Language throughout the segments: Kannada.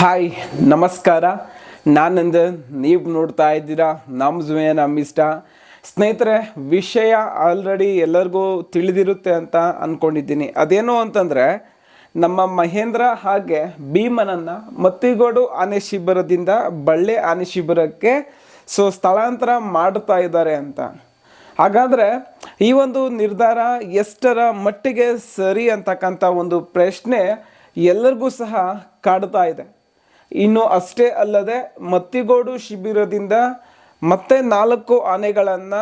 ಹಾಯ್, ನಮಸ್ಕಾರ. ನಾನಂದ, ನೀವು ನೋಡ್ತಾ ಇದ್ದೀರಾ? ನಮ್ಮ ಜುವೆ ನಮ್ಮ ಸ್ನೇಹಿತರೆ, ವಿಷಯ ಆಲ್ರೆಡಿ ಎಲ್ಲರಿಗೂ ತಿಳಿದಿರುತ್ತೆ ಅಂತ ಅಂದ್ಕೊಂಡಿದ್ದೀನಿ ಅದೇನು ಅಂತಂದರೆ, ನಮ್ಮ ಮಹೇಂದ್ರ ಹಾಗೆ ಭೀಮನನ್ನು ಮತ್ತಿಗೋಡು ಆನೆ ಶಿಬಿರದಿಂದ ಬಳ್ಳೆ ಆನೆ ಶಿಬಿರಕ್ಕೆ ಸೊ ಸ್ಥಳಾಂತರ ಮಾಡ್ತಾ ಇದ್ದಾರೆ ಅಂತ. ಹಾಗಾದರೆ, ಈ ಒಂದು ನಿರ್ಧಾರ ಎಷ್ಟರ ಮಟ್ಟಿಗೆ ಸರಿ ಅಂತಕ್ಕಂಥ ಒಂದು ಪ್ರಶ್ನೆ ಎಲ್ಲರಿಗೂ ಸಹ ಕಾಡ್ತಾ ಇದೆ. ಇನ್ನು ಅಷ್ಟೇ ಅಲ್ಲದೆ ಮತ್ತಿಗೋಡು ಶಿಬಿರದಿಂದ ಮತ್ತೆ ನಾಲ್ಕು ಆನೆಗಳನ್ನು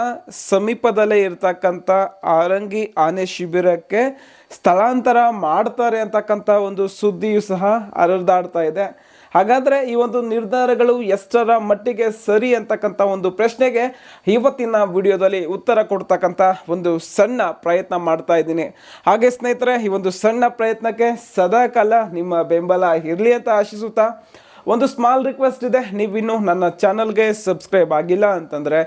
ಸಮೀಪದಲ್ಲೇ ಇರ್ತಕ್ಕಂಥ ಆರಂಗಿ ಆನೆ ಶಿಬಿರಕ್ಕೆ ಸ್ಥಳಾಂತರ ಮಾಡ್ತಾರೆ ಅಂತಕ್ಕಂಥ ಒಂದು ಸುದ್ದಿಯು ಸಹ ಹರಿದಾಡ್ತಾ ಇದೆ. ಹಾಗಾದರೆ ಈ ಒಂದು ನಿರ್ಧಾರಗಳು ಎಷ್ಟರ ಮಟ್ಟಿಗೆ ಸರಿ ಅಂತಕ್ಕಂಥ ಒಂದು ಪ್ರಶ್ನೆಗೆ ಇವತ್ತಿನ ವಿಡಿಯೋದಲ್ಲಿ ಉತ್ತರ ಕೊಡ್ತಕ್ಕಂಥ ಒಂದು ಸಣ್ಣ ಪ್ರಯತ್ನ ಮಾಡ್ತಾ ಇದ್ದೀನಿ. ಹಾಗೆ ಸ್ನೇಹಿತರೆ, ಈ ಒಂದು ಸಣ್ಣ ಪ್ರಯತ್ನಕ್ಕೆ ಸದಾಕಾಲ ನಿಮ್ಮ ಬೆಂಬಲ ಇರಲಿ ಅಂತ ಆಶಿಸುತ್ತಾ ಒಂದು ಸ್ಮಾಲ್ ರಿಕ್ವೆಸ್ಟ್ ಇದೆ. ನೀವಿನ್ನು ನನ್ನ ಚಾನಲ್ಗೆ ಸಬ್ಸ್ಕ್ರೈಬ್ ಆಗಿಲ್ಲ ಅಂತಂದರೆ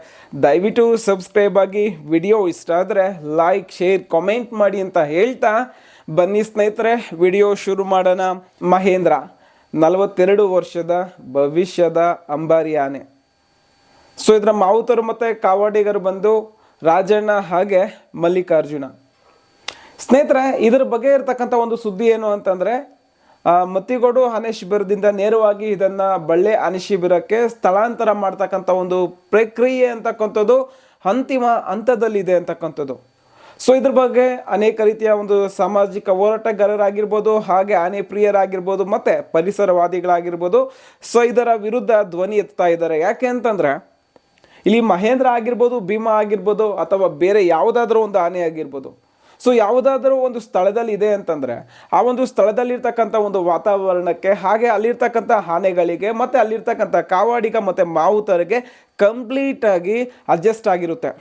ದಯವಿಟ್ಟು ಸಬ್ಸ್ಕ್ರೈಬ್ ಆಗಿ. ವಿಡಿಯೋ ಇಷ್ಟ ಆದರೆ ಲೈಕ್ ಶೇರ್ ಕಾಮೆಂಟ್ ಮಾಡಿ ಅಂತ ಹೇಳ್ತಾ ಬನ್ನಿ ಸ್ನೇಹಿತರೆ. ವಿಡಿಯೋ ಶುರು ಮಾಡೋಣ. ಮಹೇಂದ್ರ ನಲವತ್ತೆರಡು ವರ್ಷದ ಭವಿಷ್ಯದ ಅಂಬಾರಿ ಆನೆ ಸೊ ಇದರ ಮಾವುತರು ಮತ್ತು ಕಾವಾಡಿಗರು ಬಂದು ರಾಜಣ್ಣ ಹಾಗೆ ಮಲ್ಲಿಕಾರ್ಜುನ. ಸ್ನೇಹಿತರೆ, ಇದರ ಬಗ್ಗೆ ಇರತಕ್ಕಂಥ ಒಂದು ಸುದ್ದಿ ಏನು ಅಂತಂದರೆ ಮತ್ತಿಗೋಡು ಆನೆ ಶಿಬಿರದಿಂದ ನೇರವಾಗಿ ಇದನ್ನು ಬಳ್ಳೆ ಆನೆ ಶಿಬಿರಕ್ಕೆ ಸ್ಥಳಾಂತರ ಮಾಡ್ತಕ್ಕಂಥ ಒಂದು ಪ್ರಕ್ರಿಯೆ ಅಂತಕ್ಕಂಥದ್ದು ಅಂತಿಮ ಹಂತದಲ್ಲಿದೆ ಅಂತಕ್ಕಂಥದ್ದು. ಸೊ ಇದ್ರ ಬಗ್ಗೆ ಅನೇಕ ರೀತಿಯ ಒಂದು ಸಾಮಾಜಿಕ ಹೋರಾಟಗಾರರಾಗಿರ್ಬೋದು, ಹಾಗೆ ಆನೆ ಪ್ರಿಯರಾಗಿರ್ಬೋದು, ಮತ್ತು ಪರಿಸರವಾದಿಗಳಾಗಿರ್ಬೋದು ಸೊ ಇದರ ವಿರುದ್ಧ ಧ್ವನಿ ಎತ್ತಾ ಇದ್ದಾರೆ. ಯಾಕೆ ಅಂತಂದರೆ, ಇಲ್ಲಿ ಮಹೇಂದ್ರ ಆಗಿರ್ಬೋದು, ಭೀಮಾ ಆಗಿರ್ಬೋದು, ಅಥವಾ ಬೇರೆ ಯಾವುದಾದ್ರೂ ಒಂದು ಆನೆ ಆಗಿರ್ಬೋದು ಸೊ ಯಾವುದಾದ್ರೂ ಒಂದು ಸ್ಥಳದಲ್ಲಿ ಇದೆ ಅಂತಂದರೆ, ಆ ಒಂದು ಸ್ಥಳದಲ್ಲಿರ್ತಕ್ಕಂಥ ಒಂದು ವಾತಾವರಣಕ್ಕೆ, ಹಾಗೆ ಅಲ್ಲಿರ್ತಕ್ಕಂಥ ಆನೆಗಳಿಗೆ, ಮತ್ತು ಅಲ್ಲಿರ್ತಕ್ಕಂಥ ಕಾವಾಡಿಗ, ಮತ್ತು ಮಾವುತರಿಗೆ ಕಂಪ್ಲೀಟಾಗಿ ಅಡ್ಜಸ್ಟ್ ಆಗಿರುತ್ತೆ.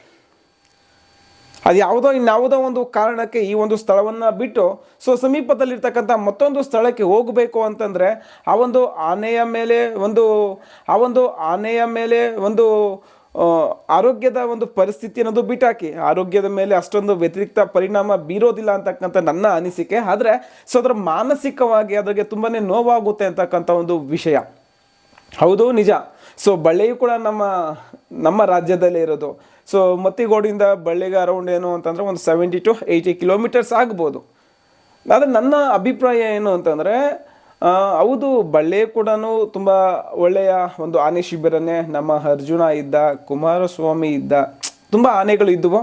ಅದು ಯಾವುದೋ ಇನ್ಯಾವುದೋ ಒಂದು ಕಾರಣಕ್ಕೆ ಈ ಒಂದು ಸ್ಥಳವನ್ನು ಬಿಟ್ಟು, ಸೊ ಸಮೀಪದಲ್ಲಿರ್ತಕ್ಕಂಥ ಮತ್ತೊಂದು ಸ್ಥಳಕ್ಕೆ ಹೋಗಬೇಕು ಅಂತಂದರೆ, ಆ ಒಂದು ಆನೆಯ ಮೇಲೆ ಒಂದು, ಆ ಒಂದು ಆನೆಯ ಮೇಲೆ ಒಂದು ಆರೋಗ್ಯದ ಒಂದು ಪರಿಸ್ಥಿತಿ ಅನ್ನೋದು ಬಿಟ್ಟಾಕಿ, ಆರೋಗ್ಯದ ಮೇಲೆ ಅಷ್ಟೊಂದು ವ್ಯತಿರಿಕ್ತ ಪರಿಣಾಮ ಬೀರೋದಿಲ್ಲ ಅಂತಕ್ಕಂಥ ನನ್ನ ಅನಿಸಿಕೆ. ಆದರೆ, ಸೊ ಅದರ ಮಾನಸಿಕವಾಗಿ ಅದಕ್ಕೆ ತುಂಬಾ ನೋವಾಗುತ್ತೆ ಅಂತಕ್ಕಂಥ ಒಂದು ವಿಷಯ. ಹೌದು, ನಿಜ. ಸೊ ಬಳ್ಳಿಯು ಕೂಡ ನಮ್ಮ ನಮ್ಮ ರಾಜ್ಯದಲ್ಲೇ ಇರೋದು. ಸೊ ಮತ್ತಿಗೋಡಿಂದ ಬಳ್ಳಿಗೆ ಅರೌಂಡ್ ಏನು ಅಂತಂದರೆ ಒಂದು ಸೆವೆಂಟಿ ಟು ಏಯ್ಟಿ ಕಿಲೋಮೀಟರ್ಸ್ ಆಗ್ಬೋದು. ಆದರೆ ನನ್ನ ಅಭಿಪ್ರಾಯ ಏನು ಅಂತಂದರೆ ಹೌದು, ಬಳ್ಳಿ ಕೂಡ ತುಂಬ ಒಳ್ಳೆಯ ಒಂದು ಆನೆ ಶಿಬಿರನೇ ನಮ್ಮ ಅರ್ಜುನ ಇದ್ದ, ಕುಮಾರಸ್ವಾಮಿ ಇದ್ದ, ತುಂಬ ಆನೆಗಳು ಇದ್ದವು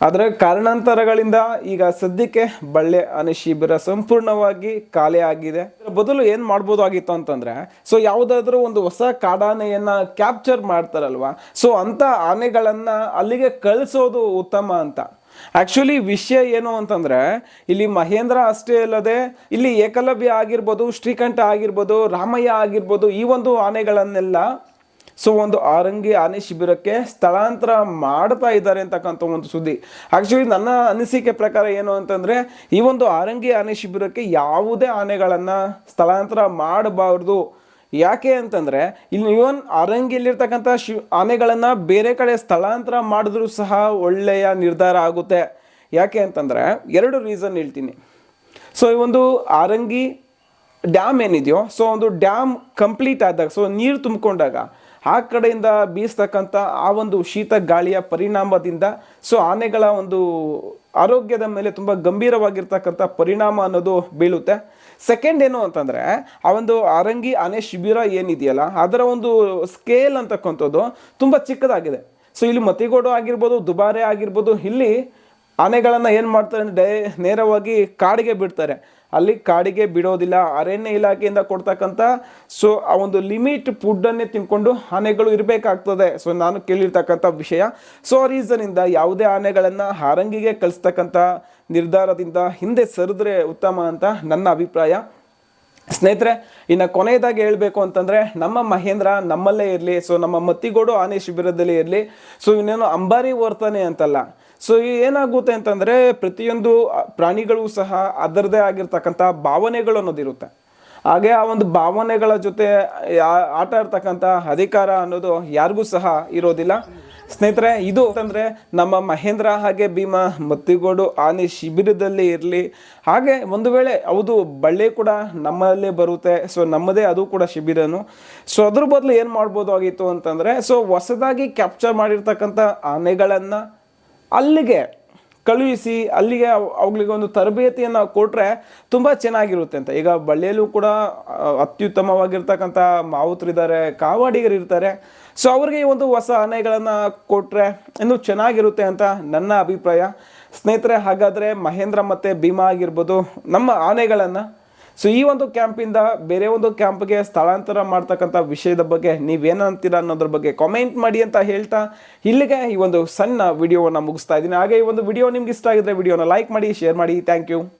ಆದರೆ ಕಾರಣಾಂತರಗಳಿಂದ ಈಗ ಸದ್ಯಕ್ಕೆ ಬಳ್ಳೆ ಅನೆ ಶಿಬಿರ ಸಂಪೂರ್ಣವಾಗಿ ಖಾಲಿ ಆಗಿದೆ. ಬದಲು ಏನು ಮಾಡ್ಬೋದಾಗಿತ್ತು ಅಂತಂದ್ರೆ ಸೊ ಯಾವುದಾದ್ರೂ ಒಂದು ಹೊಸ ಕಾಡಾನೆಯನ್ನ ಕ್ಯಾಪ್ಚರ್ ಮಾಡ್ತಾರಲ್ವಾ? ಸೊ ಅಂತ ಆನೆಗಳನ್ನ ಅಲ್ಲಿಗೆ ಕಳಿಸೋದು ಉತ್ತಮ ಅಂತ. ಆಕ್ಚುಲಿ ವಿಷಯ ಏನು ಅಂತಂದ್ರೆ, ಇಲ್ಲಿ ಮಹೇಂದ್ರ ಅಷ್ಟೇ ಅಲ್ಲದೆ, ಇಲ್ಲಿ ಏಕಲವ್ಯ ಆಗಿರ್ಬೋದು, ಶ್ರೀಕಂಠ ಆಗಿರ್ಬೋದು, ರಾಮಯ್ಯ ಆಗಿರ್ಬೋದು ಈ ಒಂದು ಆನೆಗಳನ್ನೆಲ್ಲ ಸೊ ಒಂದು ಆರಂಗಿ ಆನೆ ಶಿಬಿರಕ್ಕೆ ಸ್ಥಳಾಂತರ ಮಾಡ್ತಾ ಇದ್ದಾರೆ ಅಂತಕ್ಕಂಥ ಒಂದು ಸುದ್ದಿ. ಆಕ್ಚುಲಿ ನನ್ನ ಅನಿಸಿಕೆ ಪ್ರಕಾರ ಏನು ಅಂತಂದ್ರೆ, ಈ ಒಂದು ಆರಂಗಿ ಆನೆ ಶಿಬಿರಕ್ಕೆ ಯಾವುದೇ ಆನೆಗಳನ್ನು ಸ್ಥಳಾಂತರ ಮಾಡಬಾರ್ದು. ಯಾಕೆ ಅಂತಂದ್ರೆ, ಇಲ್ಲಿ ಇವನ್ ಆರಂಗಿಯಲ್ಲಿರ್ತಕ್ಕಂಥ ಶಿ, ಆನೆಗಳನ್ನು ಬೇರೆ ಕಡೆ ಸ್ಥಳಾಂತರ ಮಾಡಿದ್ರೂ ಸಹ ಒಳ್ಳೆಯ ನಿರ್ಧಾರ ಆಗುತ್ತೆ. ಯಾಕೆ ಅಂತಂದ್ರೆ, ಎರಡು ರೀಸನ್ ಹೇಳ್ತೀನಿ. ಸೊ ಈ ಒಂದು ಆರಂಗಿ ಡ್ಯಾಮ್ ಏನಿದೆಯೋ ಸೊ ಒಂದು ಡ್ಯಾಮ್ ಕಂಪ್ಲೀಟ್ ಆದಾಗ ಸೊ ನೀರು ತುಂಬಿಕೊಂಡಾಗ ಆ ಕಡೆಯಿಂದ ಬೀಸ್ತಕ್ಕಂಥ ಆ ಒಂದು ಶೀತ ಗಾಳಿಯ ಪರಿಣಾಮದಿಂದ ಸೊ ಆನೆಗಳ ಒಂದು ಆರೋಗ್ಯದ ಮೇಲೆ ತುಂಬ ಗಂಭೀರವಾಗಿರ್ತಕ್ಕಂಥ ಪರಿಣಾಮ ಅನ್ನೋದು ಬೀಳುತ್ತೆ. ಸೆಕೆಂಡ್ ಏನು ಅಂತಂದರೆ, ಆ ಒಂದು ಆರಂಗಿ ಆನೆ ಶಿಬಿರ ಏನಿದೆಯಲ್ಲ, ಅದರ ಒಂದು ಸ್ಕೇಲ್ ಅಂತಕ್ಕಂಥದ್ದು ತುಂಬ ಚಿಕ್ಕದಾಗಿದೆ. ಸೊ ಇಲ್ಲಿ ಮತಿಗೋಡು ಆಗಿರ್ಬೋದು, ದುಬಾರೆ ಆಗಿರ್ಬೋದು, ಇಲ್ಲಿ ಆನೆಗಳನ್ನು ಏನು ಮಾಡ್ತಾರೆ ಅಂದರೆ ನೇರವಾಗಿ ಕಾಡಿಗೆ ಬಿಡ್ತಾರೆ. ಅಲ್ಲಿ ಕಾಡಿಗೆ ಬಿಡೋದಿಲ್ಲ, ಅರಣ್ಯ ಇಲಾಖೆಯಿಂದ ಕೊಡ್ತಕ್ಕಂಥ ಸೊ ಆ ಒಂದು ಲಿಮಿಟ್ ಫುಡ್ಡನ್ನೇ ತಿನ್ಕೊಂಡು ಆನೆಗಳು ಇರಬೇಕಾಗ್ತದೆ. ಸೊ ನಾನು ಕೇಳಿರ್ತಕ್ಕಂಥ ವಿಷಯ ಸೊ ಆ ರೀಸನಿಂದ ಯಾವುದೇ ಆನೆಗಳನ್ನು ಹಾರಂಗಿಗೆ ಕಳಿಸ್ತಕ್ಕಂಥ ನಿರ್ಧಾರದಿಂದ ಹಿಂದೆ ಸರಿದ್ರೆ ಉತ್ತಮ ಅಂತ ನನ್ನ ಅಭಿಪ್ರಾಯ. ಸ್ನೇಹಿತರೆ, ಇನ್ನು ಕೊನೆಯದಾಗಿ ಹೇಳಬೇಕು ಅಂತಂದರೆ, ನಮ್ಮ ಮಹೇಂದ್ರ ನಮ್ಮಲ್ಲೇ ಇರಲಿ ಸೊ ನಮ್ಮ ಮತ್ತಿಗೋಡು ಆನೆ ಶಿಬಿರದಲ್ಲಿ ಇರಲಿ ಸೊ ಇನ್ನೇನು ಅಂಬಾರಿ ವರ್ತನೆ ಅಂತಲ್ಲ. ಸೊ ಏನಾಗುತ್ತೆ ಅಂತಂದರೆ ಪ್ರತಿಯೊಂದು ಪ್ರಾಣಿಗಳು ಸಹ ಅದರದೇ ಆಗಿರ್ತಕ್ಕಂಥ ಭಾವನೆಗಳು ಅನ್ನೋದಿರುತ್ತೆ ಹಾಗೆ ಆ ಒಂದು ಭಾವನೆಗಳ ಜೊತೆ ಆಟ ಆಡ್ತಕ್ಕಂಥ ಅಧಿಕಾರ ಅನ್ನೋದು ಯಾರಿಗೂ ಸಹ ಇರೋದಿಲ್ಲ. ಸ್ನೇಹಿತರೆ, ಇದು ಅಂತಂದರೆ ನಮ್ಮ ಮಹೇಂದ್ರ ಹಾಗೆ ಭೀಮಾ ಮತ್ತಿಗೋಡು ಆನೆ ಶಿಬಿರದಲ್ಲಿ ಇರಲಿ. ಹಾಗೆ ಒಂದು ವೇಳೆ ಹೌದು, ಬಳ್ಳಿ ಕೂಡ ನಮ್ಮಲ್ಲೇ ಬರುತ್ತೆ. ಸೊ ನಮ್ಮದೇ ಅದು ಕೂಡ ಶಿಬಿರನು. ಸೊ ಅದ್ರ ಬದಲು ಏನು ಮಾಡ್ಬೋದು ಆಗಿತ್ತು ಅಂತಂದ್ರೆ ಸೊ ಹೊಸದಾಗಿ ಕ್ಯಾಪ್ಚರ್ ಮಾಡಿರ್ತಕ್ಕಂಥ ಆನೆಗಳನ್ನು ಅಲ್ಲಿಗೆ ಕಳುಹಿಸಿ, ಅಲ್ಲಿಗೆ ಅವ್- ಅವುಗಳಿಗೆ ಒಂದು ತರಬೇತಿಯನ್ನು ಕೊಟ್ಟರೆ ತುಂಬ ಚೆನ್ನಾಗಿರುತ್ತೆ ಅಂತ. ಈಗ ಬಳ್ಳಿಯಲ್ಲೂ ಕೂಡ ಅತ್ಯುತ್ತಮವಾಗಿರ್ತಕ್ಕಂಥ ಮಾವುತರಿದ್ದಾರೆ, ಕಾವಾಡಿಗರು ಇರ್ತಾರೆ. ಸೊ ಅವ್ರಿಗೆ ಒಂದು ಹೊಸ ಆನೆಗಳನ್ನು ಕೊಟ್ಟರೆ ಇನ್ನೂ ಚೆನ್ನಾಗಿರುತ್ತೆ ಅಂತ ನನ್ನ ಅಭಿಪ್ರಾಯ. ಸ್ನೇಹಿತರೆ, ಹಾಗಾದರೆ ಮಹೇಂದ್ರ ಮತ್ತು ಭೀಮಾ ಆಗಿರ್ಬೋದು, ನಮ್ಮ ಆನೆಗಳನ್ನು ಸೊ ಈ ಒಂದು ಕ್ಯಾಂಪಿಂದ ಬೇರೆ ಒಂದು ಕ್ಯಾಂಪ್ಗೆ ಸ್ಥಳಾಂತರ ಮಾಡ್ತಕ್ಕಂಥ ವಿಷಯದ ಬಗ್ಗೆ ನೀವೇನಂತೀರಾ ಅನ್ನೋದ್ರ ಬಗ್ಗೆ ಕಾಮೆಂಟ್ ಮಾಡಿ ಅಂತ ಹೇಳ್ತಾ ಇಲ್ಲಿಗೆ ಈ ಒಂದು ಸಣ್ಣ ವಿಡಿಯೋವನ್ನು ಮುಗಿಸ್ತಾ ಇದ್ದೀನಿ. ಹಾಗೆ ಈ ಒಂದು ವಿಡಿಯೋ ನಿಮ್ಗೆ ಇಷ್ಟ ಆಗಿದ್ರೆ ವಿಡಿಯೋನ ಲೈಕ್ ಮಾಡಿ ಶೇರ್ ಮಾಡಿ. Thank you